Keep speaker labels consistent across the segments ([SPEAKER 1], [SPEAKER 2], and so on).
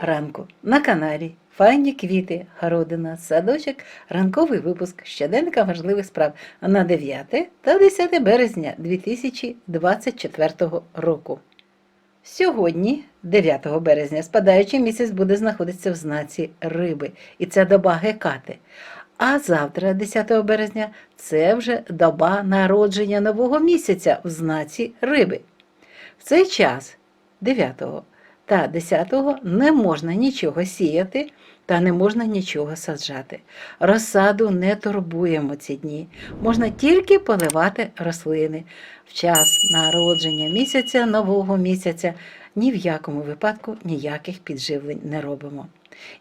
[SPEAKER 1] ранку на каналі Файні квіти, городина, садочок, ранковий випуск щоденника важливих справ на 9 та 10 березня 2024 року. Сьогодні, 9 березня, спадаючий місяць буде знаходитися в знаці риби, і це доба Гекати. А завтра, 10 березня, це вже доба народження нового місяця в знаці риби. В цей час, 9 та 10 не можна нічого сіяти та не можна нічого саджати. Розсаду не турбуємо ці дні. Можна тільки поливати рослини. В час народження місяця, нового місяця, ні в якому випадку ніяких підживлень не робимо.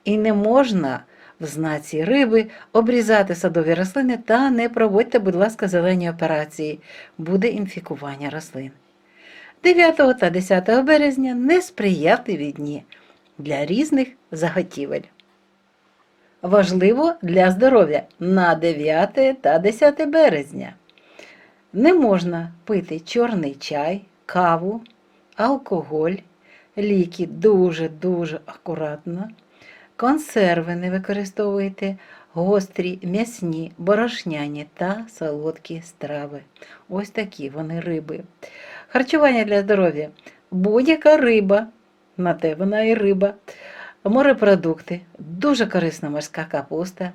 [SPEAKER 1] І не можна в знаці риби обрізати садові рослини та не проводьте, будь ласка, зелені операції. Буде інфікування рослин. 9 та 10 березня несприятливі дні для різних заготівель. Важливо для здоров'я на 9 та 10 березня. Не можна пити чорний чай, каву, алкоголь, ліки дуже-дуже акуратно. Консерви не використовуйте, гострі, м'ясні, борошняні та солодкі страви. Ось такі вони риби. Харчування для здоров'я. Будь-яка риба, на те вона і риба, морепродукти, дуже корисна морська капуста.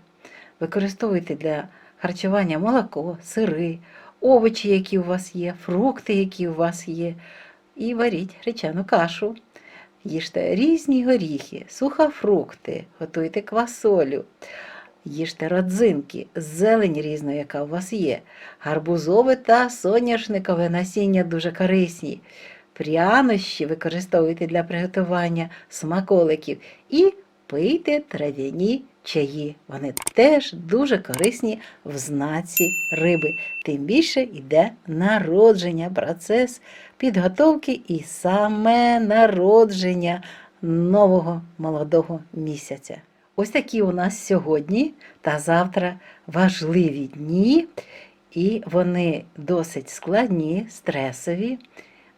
[SPEAKER 1] Використовуйте для харчування молоко, сири, овочі, які у вас є, фрукти, які у вас є, і варіть гречану кашу. Їжте різні горіхи, сухофрукти, готуйте квасолю, їжте родзинки, зелень різну, яка у вас є, гарбузове та соняшникове насіння дуже корисні. Прянощі використовуйте для приготування смаколиків і пийте трав'яні чаї. Вони теж дуже корисні в знаці риби. Тим більше йде народження, процес підготовки і саме народження нового молодого місяця. Ось такі у нас сьогодні та завтра важливі дні, і вони досить складні, стресові,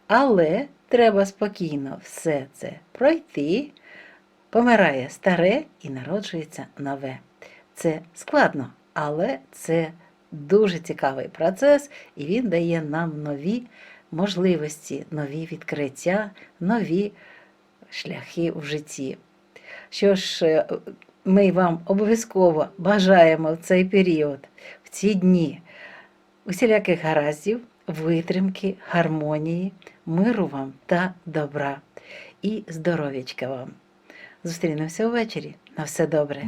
[SPEAKER 1] але треба спокійно все це пройти. Помирає старе і народжується нове. Це складно, але це дуже цікавий процес, і він дає нам нові можливості, нові відкриття, нові шляхи в житті. Що ж, е, ми вам обов'язково бажаємо в цей період, в ці дні усіляких гараздів, витримки, гармонії, миру вам та добра і здоров'ячка вам. Зустрінемося ввечері. На все добре.